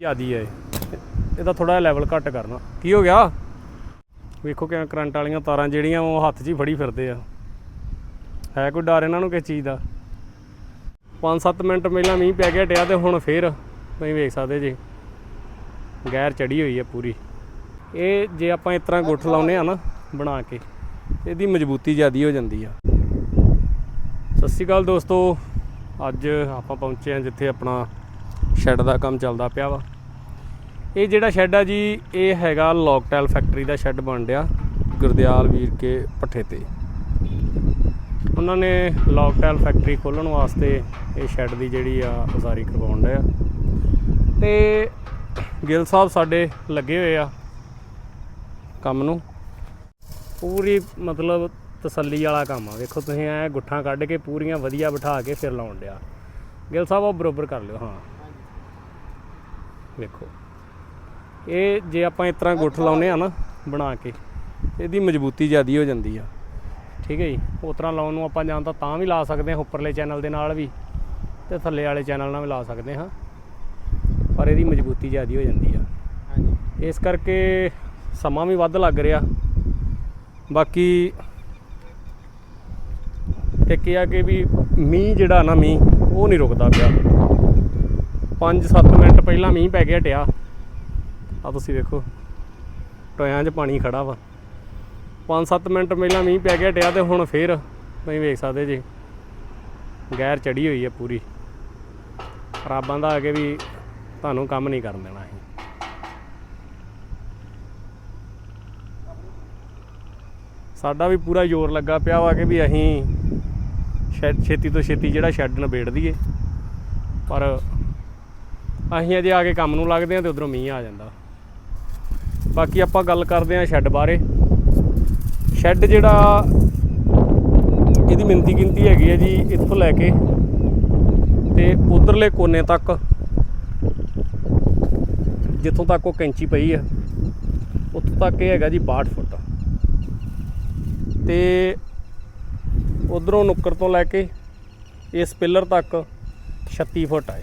ਜਿਆਦੀ ਹੈ ਇਹ। ਇਹਦਾ ਥੋੜਾ ਲੈਵਲ ਘੱਟ ਕਰਨਾ। ਕੀ ਹੋ ਗਿਆ? ਵੇਖੋ ਕਿ ਕਰੰਟ ਵਾਲੀਆਂ ਤਾਰਾਂ ਜਿਹੜੀਆਂ ਉਹ ਹੱਥ 'ਚ ਹੀ ਫੜੀ ਫਿਰਦੇ ਆ। ਹੈ ਕੋਈ ਡਰ ਇਹਨਾਂ ਨੂੰ ਕਿਸ ਚੀਜ਼ ਦਾ? 5-7 ਮਿੰਟ ਪਹਿਲਾਂ ਮੀਂਹ ਪੈ ਗਿਆ ਟਿਆ ਤੇ ਹੁਣ ਫੇਰ ਤੁਸੀਂ ਵੇਖ ਸਕਦੇ ਜੀ। ਗੈਰ ਚੜੀ ਹੋਈ ਹੈ ਪੂਰੀ। ਇਹ ਜੇ ਆਪਾਂ ਇਸ ਤਰ੍ਹਾਂ ਗੁੱਠ ਲਾਉਨੇ ਆ ਨਾ ਬਣਾ ਕੇ, ਇਹਦੀ ਮਜ਼ਬੂਤੀ ਜ਼ਿਆਦੀ ਹੋ ਜਾਂਦੀ ਆ। ਸਤਿ ਸ਼੍ਰੀ ਅਕਾਲ ਦੋਸਤੋ। ਅੱਜ ਆਪਾਂ ਪਹੁੰਚੇ ਹਾਂ ਜਿੱਥੇ ਆਪਣਾ ਸ਼ੈੱਡ ਦਾ ਕੰਮ ਚੱਲਦਾ ਪਿਆ ਵਾ। ਇਹ ਜਿਹੜਾ ਸ਼ੈੱਡ ਆ ਜੀ, ਇਹ ਹੈਗਾ ਲੋਕਟੈਲ ਫੈਕਟਰੀ ਦਾ ਸ਼ੈੱਡ ਬਣ ਰਿਹਾ ਗੁਰਦਿਆਲ ਵੀਰ ਕੇ ਪੱਠੇ ਤੇ। ਉਹਨਾਂ ਨੇ ਲੋਕਟੈਲ ਫੈਕਟਰੀ ਖੋਲਣ ਵਾਸਤੇ ਇਹ ਸ਼ੈੱਡ ਦੀ ਜਿਹੜੀ ਆ ਉਸਾਰੀ ਕਰਵਾਉਣ ਡਿਆ ਤੇ ਗਿੱਲ ਸਾਹਿਬ ਸਾਡੇ ਲੱਗੇ ਹੋਏ ਆ ਕੰਮ ਨੂੰ। ਪੂਰੀ ਮਤਲਬ ਤਸੱਲੀ ਵਾਲਾ ਕੰਮ ਆ। ਵੇਖੋ ਤੁਸੀਂ ਐ ਗੁੱਠਾਂ ਕੱਢ ਕੇ ਪੂਰੀਆਂ ਵਧੀਆ ਬਿਠਾ ਕੇ ਫਿਰ ਲਾਉਣ ਡਿਆ। ਗਿੱਲ ਸਾਹਿਬ ਉਹ ਬਰੋਬਰ ਕਰ ਲਿਓ, ਹਾਂ। ਵੇਖੋ। ਇਹ ਜੇ ਆਪਾਂ ਇਸ ਤਰ੍ਹਾਂ ਗੁੱਠ ਲਾਉਨੇ ਆ ਨਾ ਬਣਾ ਕੇ ਇਹਦੀ ਮਜ਼ਬੂਤੀ ਜ਼ਿਆਦੀ ਹੋ ਜਾਂਦੀ ਆ। ਠੀਕ ਹੈ ਜੀ? ਉਸ ਤਰ੍ਹਾਂ ਲਾਉਣ ਨੂੰ ਆਪਾਂ ਜਾਂ ਤਾਂ ਤਾਂ ਵੀ ਲਾ ਸਕਦੇ ਹਾਂ ਉੱਪਰਲੇ ਚੈਨਲ ਦੇ ਨਾਲ ਵੀ ਤੇ ਥੱਲੇ ਵਾਲੇ ਚੈਨਲ ਨਾਲ ਵੀ ਲਾ ਸਕਦੇ ਹਾਂ। ਪਰ ਇਹਦੀ ਮਜ਼ਬੂਤੀ ਜ਼ਿਆਦੀ ਹੋ ਜਾਂਦੀ ਆ। ਹਾਂਜੀ। ਇਸ ਕਰਕੇ ਸਮਾਂ ਵੀ ਵੱਧ ਲੱਗ ਰਿਹਾ। ਬਾਕੀ ਇੱਕ ਇਹ ਆ ਕਿ ਵੀ ਮੀਂਹ ਜਿਹੜਾ ਨਾ ਮੀਂਹ ਉਹ ਨਹੀਂ ਰੁਕਦਾ ਪਿਆ। 5-7 ਮਿੰਟ ਪਹਿਲਾਂ ਮੀਂਹ ਪੈ ਕੇ ਹਟਿਆ ਆ ਤੁਸੀਂ ਵੇਖੋ ਟੋਇਆਂ 'ਚ ਪਾਣੀ ਖੜਾ ਵਾ। 5-7 ਮਿੰਟ ਪਹਿਲਾਂ ਮੀਂਹ ਪੈ ਕੇ ਹਟਿਆ ਤੇ ਹੁਣ ਫੇਰ ਤੁਸੀਂ ਵੇਖ ਸਕਦੇ ਜੀ ਗੈਰ ਚੜੀ ਹੋਈ ਹੈ ਪੂਰੀ। ਰੱਬਾਂ ਦਾ ਆ ਕੇ ਵੀ ਤੁਹਾਨੂੰ ਕੰਮ ਨਹੀਂ ਕਰਨ ਦੇਣਾ ਅਸੀਂ। ਸਾਡਾ ਵੀ ਪੂਰਾ ਜ਼ੋਰ ਲੱਗਾ ਪਿਆ ਵਾ ਕਿ ਵੀ ਅਸੀਂ ਸ਼ੈੱਡ ਛੇਤੀ ਤੋਂ ਛੇਤੀ ਜਿਹੜਾ ਸ਼ੈੱਡ ਨਿਬੇੜ ਦਈਏ। ਪਰ ਅਸੀਂ ਅਜੇ ਆ ਕੇ ਕੰਮ ਨੂੰ ਲੱਗਦੇ ਹਾਂ ਤੇ ਉਧਰੋਂ ਮੀਂਹ ਆ ਜਾਂਦਾ। ਬਾਕੀ ਆਪਾਂ ਗੱਲ ਕਰਦੇ ਹਾਂ ਸ਼ੈੱਡ ਬਾਰੇ। ਸ਼ੈੱਡ ਜਿਹੜਾ ਇਹਦੀ ਮਿੰਤੀ ਗਿਣਤੀ ਹੈਗੀ ਹੈ ਜੀ ਇੱਥੋਂ ਲੈ ਕੇ ਤੇ ਉਧਰਲੇ ਕੋਨੇ ਤੱਕ, ਜਿੱਥੋਂ ਤੱਕ ਉਹ ਕੈਂਚੀ ਪਈ ਹੈ ਉੱਥੋਂ ਤੱਕ ਇਹ ਹੈਗਾ ਜੀ 62 ਫੁੱਟ। ਤੇ ਉਧਰੋਂ ਨੁੱਕਰ ਤੋਂ ਲੈ ਕੇ ਇਸ ਪਿੱਲਰ ਤੱਕ 36 ਫੁੱਟ ਆਏ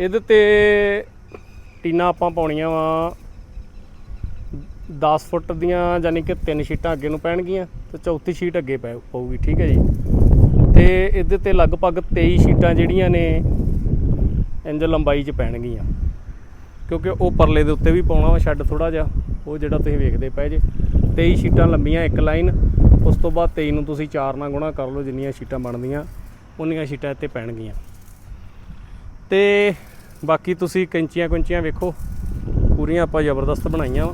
ਇਹਦੇ ਤੇ ਟੀਨਾ ਆਪਾਂ ਪਾਉਣੀਆਂ ਵਾ 10 ਫੁੱਟ ਦੀਆਂ, ਯਾਨੀ ਕਿ ਤਿੰਨ ਸ਼ੀਟਾਂ ਅੱਗੇ ਨੂੰ ਪੈਣਗੀਆਂ ਤੇ ਚੌਥੀ ਸ਼ੀਟ ਅੱਗੇ ਪੈ ਪਊਗੀ, ਠੀਕ ਹੈ ਜੀ? ਤੇ ਇਹਦੇ ਤੇ ਲਗਭਗ 23 ਸ਼ੀਟਾਂ ਜਿਹੜੀਆਂ ਨੇ ਇੰਜ ਲੰਬਾਈ 'ਚ ਪੈਣਗੀਆਂ। ਕਿਉਂਕਿ ਉਹ ਪਰਲੇ ਦੇ ਉੱਤੇ ਵੀ ਪਾਉਣਾ ਵਾ ਛੱਡ ਥੋੜਾ ਜਿਹਾ, ਉਹ ਜਿਹੜਾ ਤੁਸੀਂ ਵੇਖਦੇ ਪਏ ਜੇ। 23 ਸ਼ੀਟਾਂ ਲੰਬੀਆਂ ਇੱਕ ਲਾਈਨ, ਉਸ ਤੋਂ ਬਾਅਦ 23 ਨੂੰ ਤੁਸੀਂ 4 ਨਾਲ ਗੁਣਾ ਕਰ ਲਓ, ਜਿੰਨੀਆਂ ਸ਼ੀਟਾਂ ਬਣਦੀਆਂ, ਉਨੀਆਂ ਸ਼ੀਟਾਂ ਇੱਥੇ ਪੈਣਗੀਆਂ। ਤੇ ਬਾਕੀ ਤੁਸੀਂ ਕੈਂਚੀਆਂ ਕੁੰਚੀਆਂ ਵੇਖੋ। ਪੂਰੀਆਂ ਆਪਾਂ ਜ਼ਬਰਦਸਤ ਬਣਾਈਆਂ ਵਾ।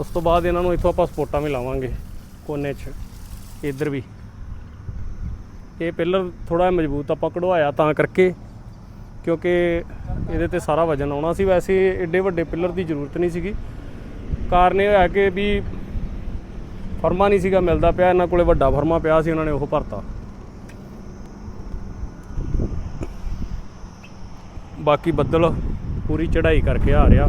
ਉਸ ਤੋਂ ਬਾਅਦ ਇਹਨਾਂ ਨੂੰ ਇੱਥੋਂ ਆਪਾਂ ਸਪੋਰਟਾਂ ਵੀ ਲਾਵਾਂਗੇ, ਕੋਨੇ 'ਚ, ਇੱਧਰ ਵੀ। ਇਹ ਪਿੱਲਰ ਥੋੜਾ ਮਜ਼ਬੂਤ ਆਪਾਂ ਕਢਵਾਇਆ ਤਾਂ ਕਰਕੇ, ਕਿਉਂਕਿ ਇਹਦੇ ਤੇ ਸਾਰਾ ਵਜਨ ਆਉਣਾ ਸੀ। ਵੈਸੇ ਏਡੇ ਵੱਡੇ ਪਿੱਲਰ ਦੀ ਜ਼ਰੂਰਤ ਨਹੀਂ ਸੀਗੀ। ਕਾਰਨ ਇਹ ਹੋਇਆ ਕਿ ਵੀ ਫਰਮਾ ਨਹੀਂ ਸੀਗਾ, ਮਿਲਦਾ ਪਿਆ, ਇਹਨਾਂ ਕੋਲੇ ਵੱਡਾ ਫਰਮਾ ਪਿਆ ਸੀ, ਉਹਨਾਂ ਨੇ ਉਹ ਭਰਤਾ। ਬਾਕੀ ਬੱਦਲ ਪੂਰੀ ਚੜ੍ਹਾਈ ਕਰਕੇ ਆ ਰਿਹਾ।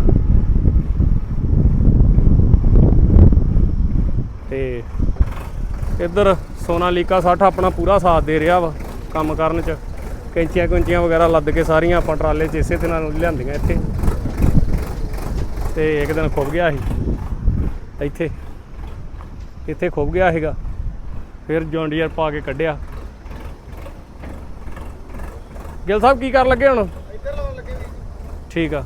ਤੇ ਇੱਧਰ ਸੋਨਾਲੀਕਾ 60 ਆਪਣਾ ਪੂਰਾ ਸਾਥ ਦੇ ਰਿਹਾ ਵਾ, ਕੰਮ ਕਰਨ ਚ। ਕੈਂਚੀਆਂ ਕੁੰਚੀਆਂ ਵਗੈਰਾ ਲੱਦ ਕੇ ਸਾਰੀਆਂ ਆਪਾਂ ਟਰਾਲੇ 'ਚ ਇਸੇ ਤੇ ਨਾਲ ਲਿਆਂਦੀਆਂ ਇੱਥੇ। ਤੇ ਇੱਕ ਦਿਨ ਖੁੱਭ ਗਿਆ ਸੀ। ਇੱਥੇ ਇੱਥੇ ਖੁੱਭ ਗਿਆ ਸੀਗਾ। ਫਿਰ ਜੌਂਡੀਅਰ ਪਾ ਕੇ ਕੱਢਿਆ। ਗਿਲ ਸਾਹਿਬ ਕੀ ਕਰਨ ਲੱਗੇ ਹੁਣ? ਇੱਧਰ ਲਾਉਣ ਲੱਗੇ ਵੀ ਠੀਕ ਆ।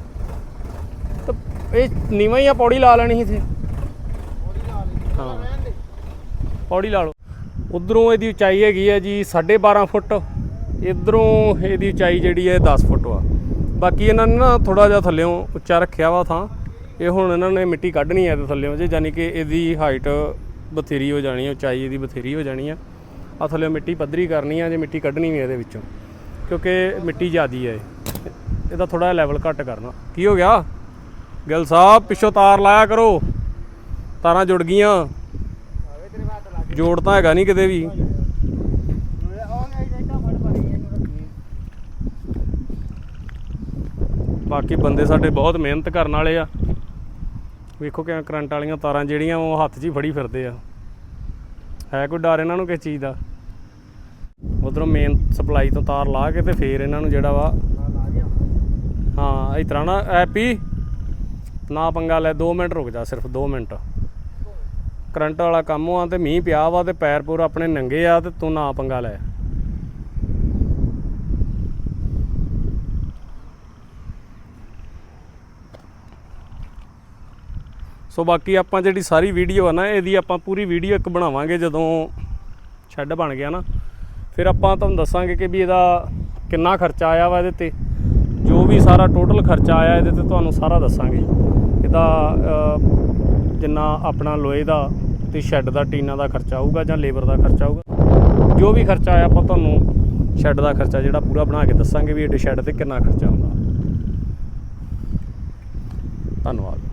ਤਾਂ ਇਹ ਨੀਵਾਂ ਹੀ ਆ ਪੌੜੀ ਲਾ ਲੈਣੀ ਸੀ ਇੱਥੇ। ਉਹਦੀ ਲਾ ਲਈ ਹਾਂ। ਪੌੜੀ ਲਾ ਲਓ। ਉਧਰੋਂ ਇਹਦੀ ਉਚਾਈ ਹੈਗੀ ਹੈ ਜੀ 12.5 ਫੁੱਟ। ਇਧਰੋਂ ਇਹਦੀ ਉਚਾਈ ਜਿਹੜੀ ਹੈ 10 ਫੁੱਟ ਵਾ ਬਾਕੀ ਇਹਨਾਂ ਨੇ ਨਾ ਥੋੜਾ ਜਿਹਾ ਥੱਲਿਓਂ ਉੱਚਾ ਰੱਖਿਆ ਵਾ ਥਾਂ। ਇਹ ਹੁਣ ਇਹਨਾਂ ਨੇ ਮਿੱਟੀ ਕੱਢਣੀ ਹੈ ਇਹਦੇ ਥੱਲਿਓਂ ਜੇ ਯਾਨੀ ਕਿ ਇਹਦੀ ਹਾਈਟ ਬਥੇਰੀ ਹੋ ਜਾਣੀ ਹੈ ਉਚਾਈ ਇਹਦੀ ਬਥੇਰੀ ਹੋ ਜਾਣੀ ਆ। ਆ ਥੱਲਿਓਂ ਮਿੱਟੀ ਪੱਧਰੀ ਕਰਨੀ ਆ, ਜੇ ਮਿੱਟੀ ਕੱਢਣੀ ਵੀ ਇਹਦੇ ਵਿੱਚੋਂ। ਕਿਉਂਕਿ ਮਿੱਟੀ ਜ਼ਿਆਦੀ ਹੈ ਇਹ। ਇਹਦਾ ਥੋੜਾ ਲੈਵਲ ਘੱਟ ਕਰਨਾ। ਕੀ ਹੋ ਗਿਆ? ਗਿੱਲ ਸਾਹਿਬ, ਪਿੱਛੋਂ ਤਾਰ ਲਾਇਆ ਕਰੋ। ਤਾਰਾਂ ਜੁੜ ਗਈਆਂ। ਜੋੜ ਤਾਂ ਹੈਗਾ ਨਹੀਂ ਕਿਤੇ ਵੀ। ਬਾਕੀ ਬੰਦੇ ਸਾਡੇ ਬਹੁਤ ਮਿਹਨਤ ਕਰਨ ਵਾਲੇ ਆ। ਵੇਖੋ ਕਿਵੇਂ ਕਰੰਟ ਵਾਲੀਆਂ ਤਾਰਾਂ ਜਿਹੜੀਆਂ ਉਹ ਹੱਥ 'ਚ ਹੀ ਫੜੀ ਫਿਰਦੇ ਆ। ਹੈ ਕੋਈ ਡਰ ਇਹਨਾਂ ਨੂੰ ਕਿਸ ਚੀਜ਼ ਦਾ? ਉਧਰੋਂ ਮੇਨ ਸਪਲਾਈ ਤੋਂ ਤਾਰ ਲਾ ਕੇ ਤੇ ਫੇਰ ਇਹਨਾਂ ਨੂੰ ਜਿਹੜਾ ਵਾ ਨਾਲ ਲਾ ਹਾਂ, ਇਸ ਤਰ੍ਹਾਂ ਨਾ ਐਪੀ ਨਾ ਪੰਗਾ ਲੈ 2 ਮਿੰਟ ਰੁਕ ਜਾ ਸਿਰਫ 2 ਮਿੰਟ। ਕਰੰਟ ਵਾਲਾ ਕੰਮ ਆ ਤੇ ਮੀਂਹ ਪਿਆ ਵਾ ਤੇ ਪੈਰ ਪੂਰ ਆਪਣੇ ਨੰਗੇ ਆ ਤੇ ਤੂੰ ਨਾ ਪੰਗਾ ਲੈ। ਸੋ ਬਾਕੀ ਆਪਾਂ ਜਿਹੜੀ ਸਾਰੀ ਵੀਡੀਓ ਆ ਨਾ, ਇਹਦੀ ਆਪਾਂ ਪੂਰੀ ਵੀਡੀਓ ਇੱਕ ਬਣਾਵਾਂਗੇ ਜਦੋਂ ਸ਼ੈੱਡ ਬਣ ਗਿਆ ਨਾ। ਫਿਰ ਆਪਾਂ ਤੁਹਾਨੂੰ ਦੱਸਾਂਗੇ ਕਿ ਵੀ ਇਹਦਾ ਕਿੰਨਾ ਖਰਚਾ ਆਇਆ ਵਾ ਇਹਦੇ ਤੇ। ਜੋ ਵੀ ਸਾਰਾ ਟੋਟਲ ਖਰਚਾ ਆਇਆ ਇਹਦੇ ਤੇ ਤੁਹਾਨੂੰ ਸਾਰਾ ਦੱਸਾਂਗੇ। ਇਹਦਾ ਜਿੰਨਾ ਆਪਣਾ ਲੋਹੇ ਦਾ ਤੇ ਸ਼ੈੱਡ ਦਾ, ਟੀਨਾ ਦਾ ਖਰਚਾ ਆਊਗਾ ਜਾਂ ਲੇਬਰ ਦਾ ਖਰਚਾ ਆਊਗਾ। ਜੋ ਵੀ ਖਰਚਾ ਆਇਆ ਆਪਾਂ ਤੁਹਾਨੂੰ ਸ਼ੈੱਡ ਦਾ ਖਰਚਾ ਜਿਹੜਾ ਪੂਰਾ ਬਣਾ ਕੇ ਦੱਸਾਂਗੇ ਵੀ ਇਹ ਸ਼ੈੱਡ ਤੇ ਕਿੰਨਾ ਖਰਚਾ ਆਉਂਦਾ। ਧੰਨਵਾਦ।